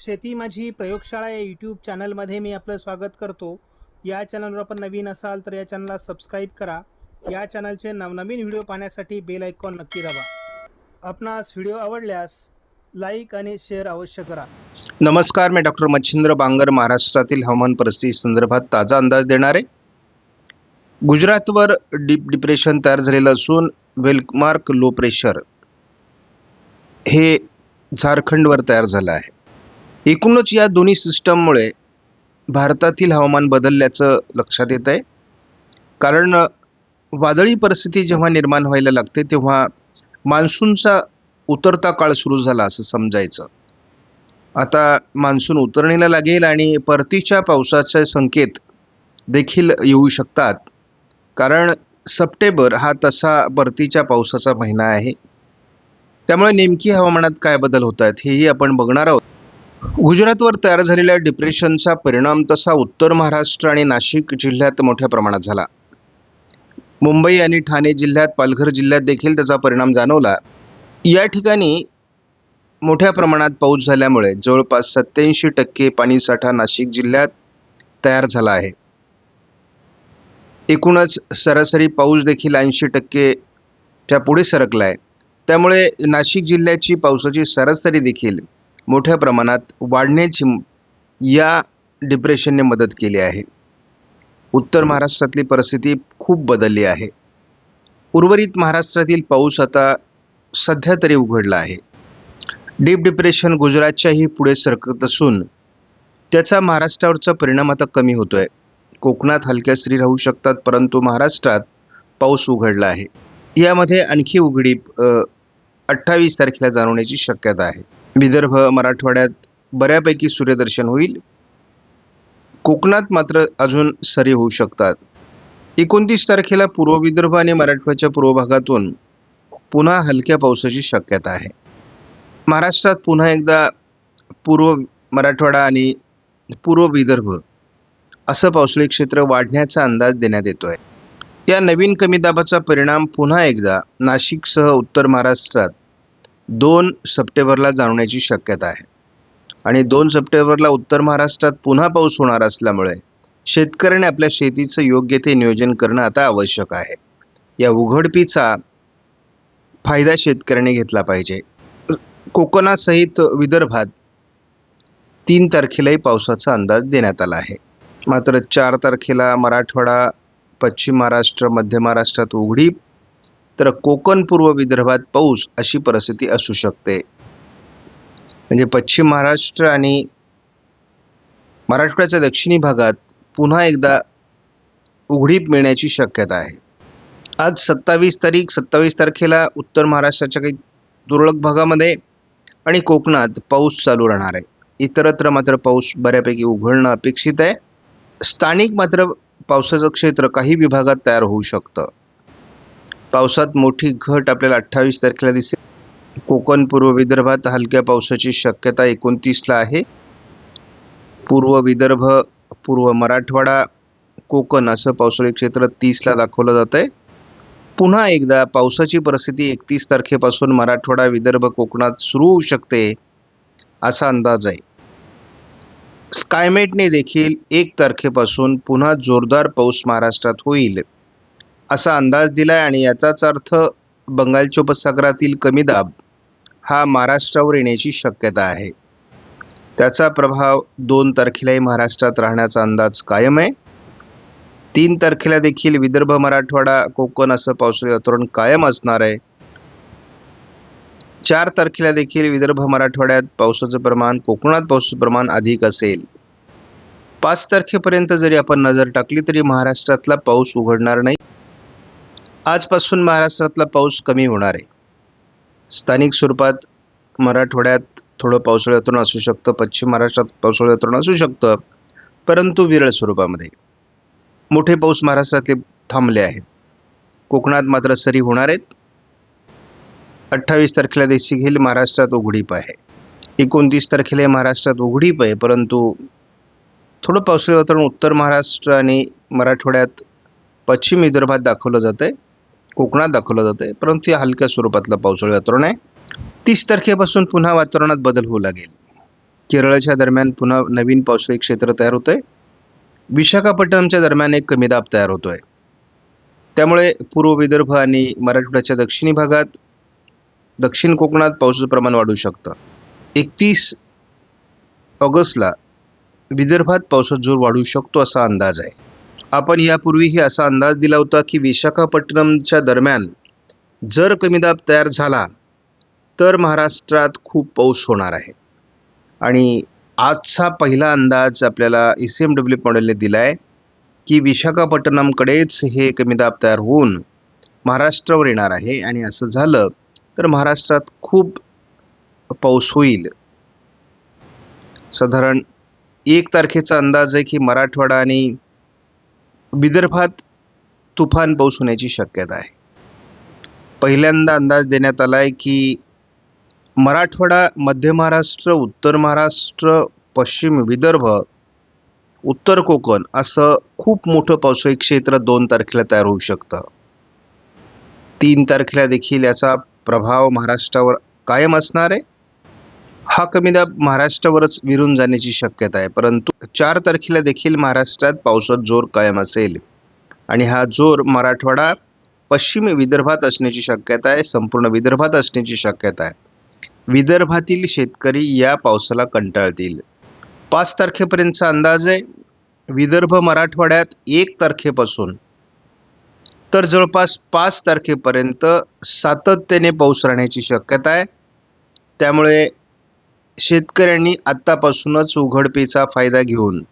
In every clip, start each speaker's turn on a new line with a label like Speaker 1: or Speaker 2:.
Speaker 1: शेती माझी प्रयोगशाळा या यूट्यूब चॅनलमध्ये मी आपलं स्वागत करतो. या चॅनलवर आपण नवीन असाल तर या चॅनलला सबस्क्राईब करा. या चॅनलचे नवनवीन व्हिडिओ पाहण्यासाठी बेल आयकॉन नक्की दाबा. आपणास व्हिडिओ आवडल्यास लाईक आणि शेअर अवश्य करा.
Speaker 2: नमस्कार मी डॉक्टर मच्छिंद्र बांगर महाराष्ट्रातील हवामान परिस्थिती संदर्भात ताजा अंदाज देणार. आहे गुजरातवर डीप डिप्रेशन तयार झालेलं असून वेलमार्क लो प्रेशर हे झारखंडवर तयार झालं आहे. एकूणच या दोन्ही सिस्टममुळे भारतातील हवामान बदलल्याचं लक्षात येत आहे कारण वादळी परिस्थिती जेव्हा निर्माण व्हायला लागते तेव्हा मान्सूनचा उतरता काळ सुरू झाला असं समजायचं. आता मान्सून उतरणीला लागेल आणि परतीच्या पावसाचे संकेत देखील येऊ शकतात. कारण सप्टेंबर हा तसा परतीच्या पावसाचा महिना आहे. त्यामुळे नेमकी हवामानात काय बदल होत आहेत हेही आपण बघणार आहोत. गुजरातवर तयार झालेल्या डिप्रेशनचा परिणाम तसा उत्तर महाराष्ट्र आणि नाशिक जिल्ह्यात मोठ्या प्रमाणात झाला. मुंबई आणि ठाणे जिल्ह्यात पालघर जिल्ह्यात देखील त्याचा परिणाम जाणवला. या ठिकाणी मोठ्या प्रमाणात पाऊस झाल्यामुळे जवळपास सत्याऐंशी टक्के पाणीसाठा नाशिक जिल्ह्यात तयार झाला आहे. एकूणच सरासरी पाऊस देखील ऐंशी टक्केच्या पुढे सरकला आहे त्यामुळे नाशिक जिल्ह्याची पावसाची सरासरी देखील मोठ्या प्रमाणात वाढण्याची या डिप्रेशनने मदत केली आहे. उत्तर महाराष्ट्रातली परिस्थिती खूप बदलली आहे. उर्वरित महाराष्ट्रातील पाऊस आता सध्या तरी उघडला आहे. डीप डिप्रेशन गुजरातच्याही पुढे सरकत असून त्याचा महाराष्ट्रावरचा परिणाम आता कमी होतो आहे कोकणात हलक्या स्त्री राहू शकतात परंतु महाराष्ट्रात पाऊस उघडला आहे. यामध्ये आणखी उघडीप अठ्ठावीस तारखेला जाणवण्याची शक्यता आहे. विदर्भ मराठवाड्यात बऱ्यापैकी सूर्यदर्शन होईल. कोकणात मात्र अजून सरी होऊ शकतात. एकोणतीस तारखेला पूर्व विदर्भ आणि मराठवाड्याच्या पूर्व भागातून पुन्हा हलक्या पावसाची शक्यता आहे. महाराष्ट्रात पुन्हा एकदा पूर्व मराठवाडा आणि पूर्व विदर्भ असं पावसाळी क्षेत्र वाढण्याचा अंदाज देण्यात येतो आहे या नवीन कमी दाबाचा परिणाम पुन्हा एकदा नाशिकसह उत्तर महाराष्ट्रात दोन सप्टेंबरला जाणवण्याची शक्यता आहे. आणि दोन सप्टेंबरला उत्तर महाराष्ट्रात पुन्हा पाऊस होणार असल्यामुळे शेतकऱ्याने आपल्या शेतीचं योग्य ते नियोजन करणं आता आवश्यक आहे. या उघडपीचा फायदा शेतकऱ्याने घेतला पाहिजे. कोकणासहित विदर्भात तीन तारखेलाही पावसाचा अंदाज देण्यात आला आहे. मात्र चार तारखेला मराठवाडा पश्चिम महाराष्ट्र मध्य महाराष्ट्रात उघडी तर कोकण पूर्व विदर्भात पाऊस अशी परिस्थिती असू शकते. म्हणजे पश्चिम महाराष्ट्र आणि महाराष्ट्राच्या दक्षिणी भागात पुन्हा एकदा उघडीप मिळण्याची शक्यता आहे. आज सत्तावीस तारीख सत्तावीस तारखेला उत्तर महाराष्ट्राच्या काही तुरळक भागामध्ये आणि कोकणात पाऊस चालू राहणार आहे. इतरत्र मात्र पाऊस बऱ्यापैकी उघडणं अपेक्षित आहे. स्थानिक मात्र पावसाचं क्षेत्र काही विभागात तयार होऊ शकतं. पावसात मोठी घट आपल्याला अठ्ठावीस तारखेला दिसेल. कोकण पूर्व विदर्भात हलक्या पावसाची शक्यता एकोणतीसला आहे. पूर्व विदर्भ पूर्व मराठवाडा कोकण असं पावसाळी क्षेत्र तीसला दाखवलं जात आहे पुन्हा एकदा पावसाची परिस्थिती एकतीस तारखेपासून मराठवाडा विदर्भ कोकणात सुरू होऊ शकते असा अंदाज आहे. स्कायमेटने देखील एक तारखेपासून पुन्हा जोरदार पाऊस महाराष्ट्रात होईल. असा अंदाज दिला आहे आणि याचाच अर्थ बंगालच्या उपसागरातील कमी दाब हा महाराष्ट्रावर येण्याची शक्यता आहे. त्याचा प्रभाव दोन तारखेलाही महाराष्ट्रात राहण्याचा अंदाज कायम आहे. तीन तारखेला देखील विदर्भ मराठवाडा कोकण असं पावसाळी वातावरण कायम असणार आहे. चार तारखेला देखील विदर्भ मराठवाड्यात पावसाचं प्रमाण कोकणात पावसाचं प्रमाण अधिक असेल. पाच तारखेपर्यंत जरी आपण नजर टाकली तरी महाराष्ट्रातला पाऊस उघडणार नाही. आजपासून महाराष्ट्रातला पाऊस कमी होणार आहे. स्थानिक स्वरूपात मराठवाड्यात थोडं पावसाळी वातावरण असू शकतं पश्चिम महाराष्ट्रात पावसाळी वातावरण असू शकतं परंतु विरळ स्वरूपामध्ये. मोठे पाऊस महाराष्ट्रातले थांबले आहेत. कोकणात मात्र सरी होणार आहेत. अठ्ठावीस तारखेला देखील महाराष्ट्रात उघडीप आहे. एकोणतीस तारखेला महाराष्ट्रात उघडीप आहे परंतु थोडं पावसाळी वातावरण उत्तर महाराष्ट्र आणि मराठवाड्यात पश्चिम विदर्भात दाखवलं जातं आहे कोकणात दाखवलं जातं आहे परंतु या हलक्या स्वरूपातलं पावसाळी वातावरण आहे. तीस तारखेपासून पुन्हा वातावरणात बदल होऊ लागेल. केरळच्या दरम्यान पुन्हा नवीन पावसाळी क्षेत्र तयार होतं आहे विशाखापट्टणमच्या दरम्यान एक कमी दाब तयार होतो आहे त्यामुळे पूर्व विदर्भ आणि मराठवाड्याच्या दक्षिणी भागात दक्षिण कोकणात पावसाचं प्रमाण वाढू शकतं. एकतीस ऑगस्टला विदर्भात पावसाचा जोर वाढू शकतो असा अंदाज आहे. आपण यापूर्वीही असा अंदाज दिला होता की विशाखापट्टणमच्या दरम्यान जर कमी दाब तयार झाला तर महाराष्ट्रात खूप पाऊस होणार आहे. आणि आजचा पहिला अंदाज आपल्याला ई सी एम डब्ल्यू मॉडेलने दिला आहे की विशाखापट्टणमकडेच हे कमी दाब तयार होऊन महाराष्ट्रावर येणार आहे. आणि असं झालं तर महाराष्ट्रात खूप पाऊस होईल. साधारण एक तारखेचा अंदाज आहे की मराठवाडा आणि विदर्भात तुफान पाऊस होण्याची शक्यता आहे. पहिल्यांदा अंदाज देण्यात आला आहे की मराठवाडा मध्य महाराष्ट्र उत्तर महाराष्ट्र पश्चिम विदर्भ उत्तर कोकण असं खूप मोठं पावसाळी क्षेत्र दोन तारखेला तयार होऊ शकतं. तीन तारखेला देखील याचा प्रभाव महाराष्ट्रावर कायम असणार आहे. हा कमी दाब महाराष्ट्रावरच विरून जाण्याची शक्यता आहे. परंतु चार तारखेला देखील महाराष्ट्रात पावसात जोर कायम असेल. आणि हा जोर मराठवाडा पश्चिम विदर्भात असण्याची शक्यता आहे संपूर्ण विदर्भात असण्याची शक्यता आहे. विदर्भातील शेतकरी या पावसाला कंटाळतील. पाच तारखेपर्यंतचा अंदाज आहे. विदर्भ मराठवाड्यात एक तारखेपासून तर जवळपास पाच तारखेपर्यंत सातत्याने पाऊस राहण्याची शक्यता आहे. त्यामुळे शेतकऱ्यांनी आत्तापासूनच उघडपीचा फायदा घेऊन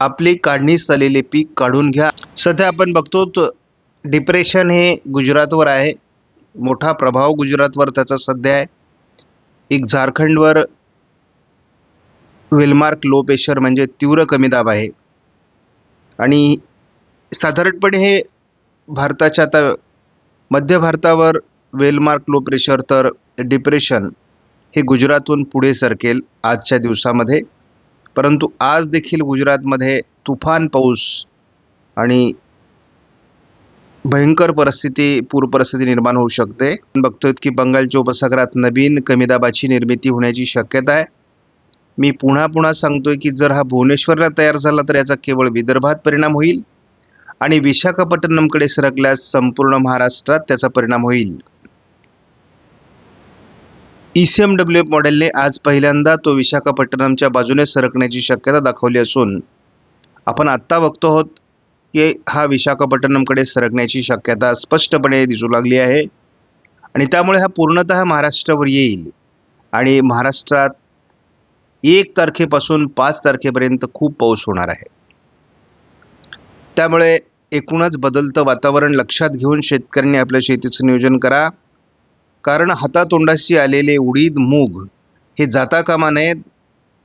Speaker 2: आपली काढणीस झालेले पीक काढून घ्या. सध्या आपण बघतो डिप्रेशन हे गुजरातवर आहे. मोठा प्रभाव गुजरातवर त्याचा सध्या आहे. एक झारखंडवर वेलमार्क लो प्रेशर म्हणजे तीव्र कमी दाब आहे. आणि साधारणपणे हे भारताच्या आता मध्य भारतावर वेलमार्क लो प्रेशर तर डिप्रेशन हे गुजरातहून पुढे सरकेल आजच्या दिवसामध्ये. परंतु आज देखील गुजरातमध्ये तुफान पाऊस आणि भयंकर परिस्थिती पूर परिस्थिती निर्माण होऊ शकते. बघतोय की बंगालच्या उपसागरात नवीन कमी दाबाची निर्मिती होण्याची शक्यता आहे. मी पुन्हा पुन्हा सांगतोय की जर हा भुवनेश्वरला तयार झाला तर याचा केवळ विदर्भात परिणाम होईल आणि विशाखापट्टणमकडे सरकल्यास संपूर्ण महाराष्ट्रात त्याचा परिणाम होईल. E C M W F मॉडेलने आज पहिल्यांदा तो विशाखापट्टणमच्या बाजूने सरकण्याची शक्यता दाखवली असून आपण आत्ता बघतो आहोत की हा विशाखापट्टणमकडे सरकण्याची शक्यता स्पष्टपणे दिसू लागली आहे आणि त्यामुळे हा पूर्णतः महाराष्ट्रावर येईल. आणि महाराष्ट्रात एक तारखेपासून पाच तारखेपर्यंत खूप पाऊस होणार आहे. त्यामुळे एकूणच बदलतं वातावरण लक्षात घेऊन शेतकऱ्यांनी आपल्या शेतीचं नियोजन करा. कारण हातातोंडाशी आलेले उडीद मूग हे जाता कामा नयेत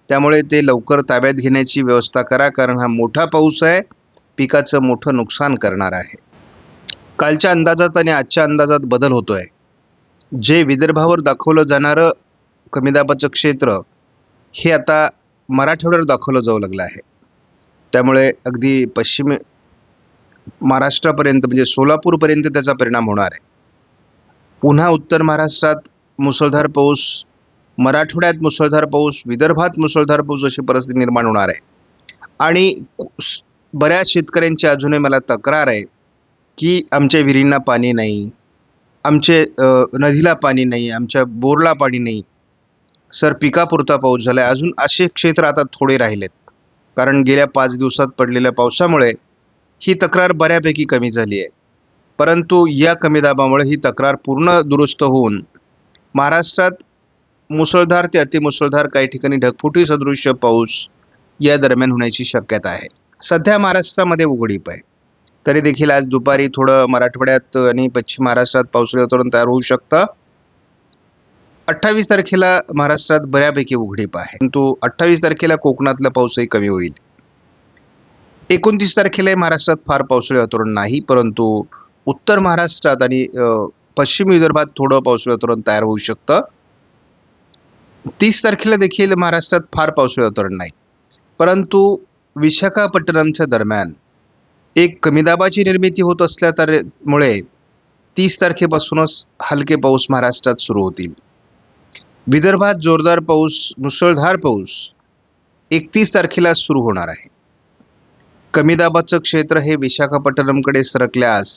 Speaker 2: त्यामुळे ते लवकर ताब्यात घेण्याची व्यवस्था करा कारण हा मोठा पाऊस आहे. पिकाचं मोठं नुकसान करणार आहे. कालच्या अंदाजात आणि आजच्या अंदाजात बदल होतो आहे जे विदर्भावर दाखवलं जाणारं कमी दाबाचं क्षेत्र हे आता मराठवाड्यावर दाखवलं जाऊ लागलं आहे. त्यामुळे अगदी पश्चिम महाराष्ट्रापर्यंत म्हणजे सोलापूरपर्यंत त्याचा परिणाम होणार आहे. पुन्हा उत्तर महाराष्ट्रात मुसळधार पाऊस मराठवाड्यात मुसळधार पाऊस विदर्भात मुसळधार पाऊस अशी परिस्थिती निर्माण होणार आहे. आणि बऱ्याच शेतकऱ्यांची अजूनही मला तक्रार आहे की आमच्या विहिरींना पाणी नाही आमचे नदीला पाणी नाही आमच्या बोरला पाणी नाही. सर पिकापुरता पाऊस झाला आहे अजून असे क्षेत्र आता थोडे राहिलेत. कारण गेल्या पाच दिवसात पडलेल्या पावसामुळे ही तक्रार बऱ्यापैकी कमी झाली आहे. परंतु या कमी दाबामुळे ही तक्रार पूर्ण दुरुस्त होऊन महाराष्ट्रात मुसळधार ते अतिमुसळधार काही ठिकाणी ढगफुटी सदृश्य पाऊस या दरम्यान होण्याची शक्यता आहे. सध्या महाराष्ट्रामध्ये उघडीप आहे तरी देखील आज दुपारी थोडं मराठवाड्यात आणि पश्चिम महाराष्ट्रात पावसाळी वातावरण तयार होऊ शकतं. अठ्ठावीस तारखेला महाराष्ट्रात बऱ्यापैकी उघडीप आहे. परंतु अठ्ठावीस तारखेला कोकणातला पाऊसही कमी होईल. एकोणतीस तारखेला महाराष्ट्रात फार पावसाळी वातावरण नाही परंतु उत्तर महाराष्ट्रात आणि पश्चिम विदर्भात थोडं पाऊस वातावरण तयार होऊ शकतं. तीस तारखेला देखील महाराष्ट्रात फार पाऊस वातावरण नाही. परंतु विशाखापट्टणमच्या दरम्यान एक कमी दाबाची निर्मिती होत असल्या तर मुळे तीस तारखेपासूनच हलके पाऊस महाराष्ट्रात सुरू होतील. विदर्भात जोरदार पाऊस मुसळधार पाऊस एकतीस तारखेला सुरू होणार आहे. कमी दाबाचं क्षेत्र हे विशाखापट्टणमकडे सरकल्यास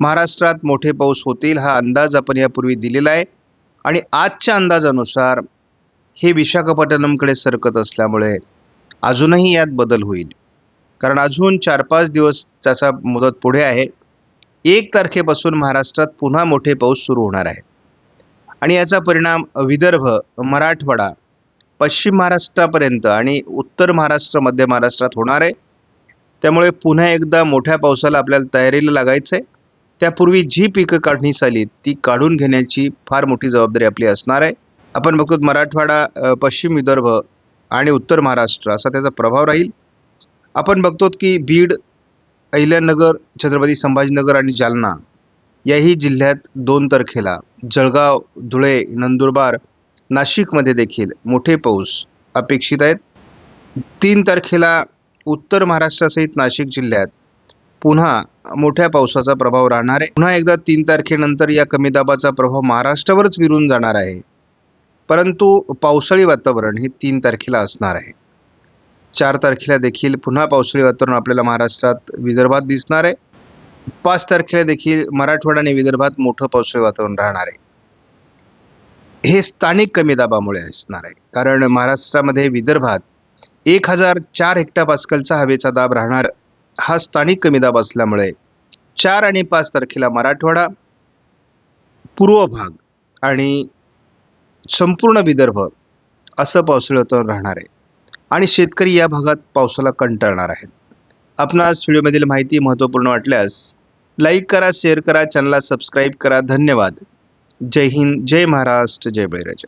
Speaker 2: महाराष्ट्रात मोठे पाऊस होतील हा अंदाज आपण यापूर्वी दिलेला आहे. आणि आजच्या अंदाजानुसार हे विशाखापट्टणमकडे सरकत असल्यामुळे अजूनही यात बदल होईल. कारण अजून चार पाच दिवस त्याचा मुदत पुढे आहे. एक तारखेपासून महाराष्ट्रात पुन्हा मोठे पाऊस सुरू होणार आहे. आणि याचा परिणाम विदर्भ मराठवाडा पश्चिम महाराष्ट्रापर्यंत आणि उत्तर महाराष्ट्र मध्य महाराष्ट्रात होणार आहे. त्यामुळे पुन्हा एकदा मोठ्या पावसाला आपल्याला तयारीला लागायचं आहे त्यापूर्वी जी पिकं काढणीस आली ती काढून घेण्याची फार मोठी जबाबदारी आपली असणार आहे. आपण बघतो मराठवाडा पश्चिम विदर्भ आणि उत्तर महाराष्ट्र असा त्याचा प्रभाव राहील. आपण बघतो की बीड अहिल्यानगर छत्रपती संभाजीनगर आणि जालना याही जिल्ह्यात दोन तारखेला जळगाव धुळे नंदुरबार नाशिकमध्ये देखील मोठे पाऊस अपेक्षित आहेत. तीन तारखेला उत्तर महाराष्ट्रासहित नाशिक जिल्ह्यात पुन्हा मोठ्या पावसाचा प्रभाव राहणार आहे. पुन्हा एकदा तीन तारखेनंतर या कमी दाबाचा प्रभाव महाराष्ट्रावरच विरून जाणार आहे. परंतु पावसाळी वातावरण हे तीन तारखेला असणार आहे. चार तारखेला देखील पुन्हा पावसाळी वातावरण आपल्याला महाराष्ट्रात विदर्भात दिसणार आहे. पाच तारखेला देखील मराठवाडा आणि विदर्भात मोठं पावसाळी वातावरण राहणार आहे. हे स्थानिक कमी दाबामुळे असणार आहे. कारण महाराष्ट्रामध्ये विदर्भात एक हजार चार हेक्टा पास्कलचा हवेचा दाब राहणार हा स्थानिक कमी दाब असल्यामुळे चार आणि पाच तारखेला मराठवाडा पूर्व भाग आणि संपूर्ण विदर्भ असं पावसाळ्यातून राहणार आहे. आणि शेतकरी या भागात पावसाला कंटाळणार आहेत. आपणास व्हिडिओमधील माहिती महत्त्वपूर्ण वाटल्यास लाईक करा शेअर करा चॅनलला सबस्क्राईब करा. धन्यवाद. जय हिंद जय महाराष्ट्र जय बळीराजा.